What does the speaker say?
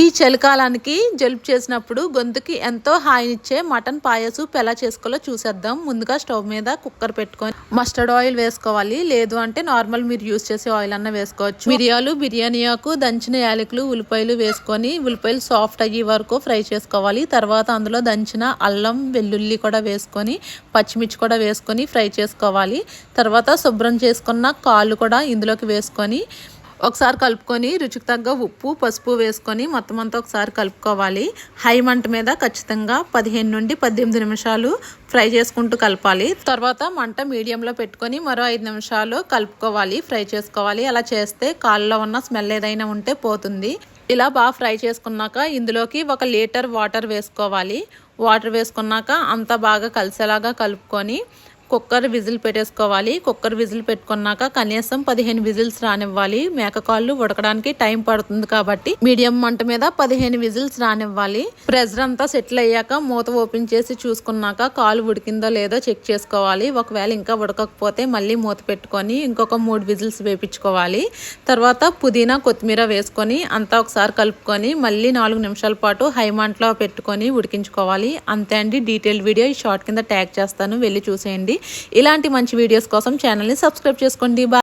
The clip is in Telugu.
ఈ చలికాలానికి జలుబు చేసినప్పుడు గొంతుకి ఎంతో హాయినిచ్చే మటన్ పాయసం పెలా ఎలా చేసుకోవాలో చూసేద్దాం. ముందుగా స్టవ్ మీద కుక్కర్ పెట్టుకొని మస్టర్డ్ ఆయిల్ వేసుకోవాలి. లేదు అంటే నార్మల్ మీరు యూస్ చేసే ఆయిల్ అన్న వేసుకోవచ్చు. మిరియాలు బిర్యానీ ఆకు దంచిన యాలకులు ఉల్లిపాయలు వేసుకొని ఉల్లిపాయలు సాఫ్ట్ అయ్యే వరకు ఫ్రై చేసుకోవాలి. తర్వాత అందులో దంచిన అల్లం వెల్లుల్లి కూడా వేసుకొని పచ్చిమిర్చి కూడా వేసుకొని ఫ్రై చేసుకోవాలి. తర్వాత శుభ్రం చేసుకున్న కాళ్ళు కూడా ఇందులోకి వేసుకొని ఒకసారి కలుపుకొని రుచికి తగ్గ ఉప్పు పసుపు వేసుకొని మొత్తం అంతా ఒకసారి కలుపుకోవాలి. హై మంట మీద ఖచ్చితంగా పదిహేను నుండి పద్దెనిమిది నిమిషాలు ఫ్రై చేసుకుంటూ కలపాలి. తర్వాత మంట మీడియంలో పెట్టుకొని మరో ఐదు నిమిషాలు కలుపుకోవాలి ఫ్రై చేసుకోవాలి. అలా చేస్తే కాళ్ళలో ఉన్న స్మెల్ ఏదైనా ఉంటే పోతుంది. ఇలా బాగా ఫ్రై చేసుకున్నాక ఇందులోకి ఒక లీటర్ వాటర్ వేసుకోవాలి. వాటర్ వేసుకున్నాక అంతా బాగా కలిసేలాగా కలుపుకొని కుక్కర్ విజిల్ పెట్టేసుకోవాలి. కుక్కర్ విజిల్ పెట్టుకున్నాక కనీసం పదిహేను విజిల్స్ రానివ్వాలి. మేకకాళ్ళు ఉడకడానికి టైం పడుతుంది కాబట్టి మీడియం మంట మీద పదిహేను విజిల్స్ రానివ్వాలి. ప్రెజర్ అంతా సెటిల్ అయ్యాక మూత ఓపెన్ చేసి చూసుకున్నాక కాలు ఉడికిందో లేదో చెక్ చేసుకోవాలి. ఒకవేళ ఇంకా ఉడకకపోతే మళ్ళీ మూత పెట్టుకొని ఇంకొక మూడు విజిల్స్ వేపించుకోవాలి. తర్వాత పుదీనా కొత్తిమీర వేసుకొని అంతా ఒకసారి కలుపుకొని మళ్ళీ నాలుగు నిమిషాల పాటు హై మంటలో పెట్టుకొని ఉడికించుకోవాలి. అంతే అండి డీటెయిల్ వీడియో. ఈ షార్ట్ కింద ట్యాగ్ చేస్తాను. వెళ్ళి చూసేయండి. ఇలాంటి మంచి వీడియోస్ కోసం ఛానల్ని సబ్స్క్రైబ్ చేసుకోండి. బా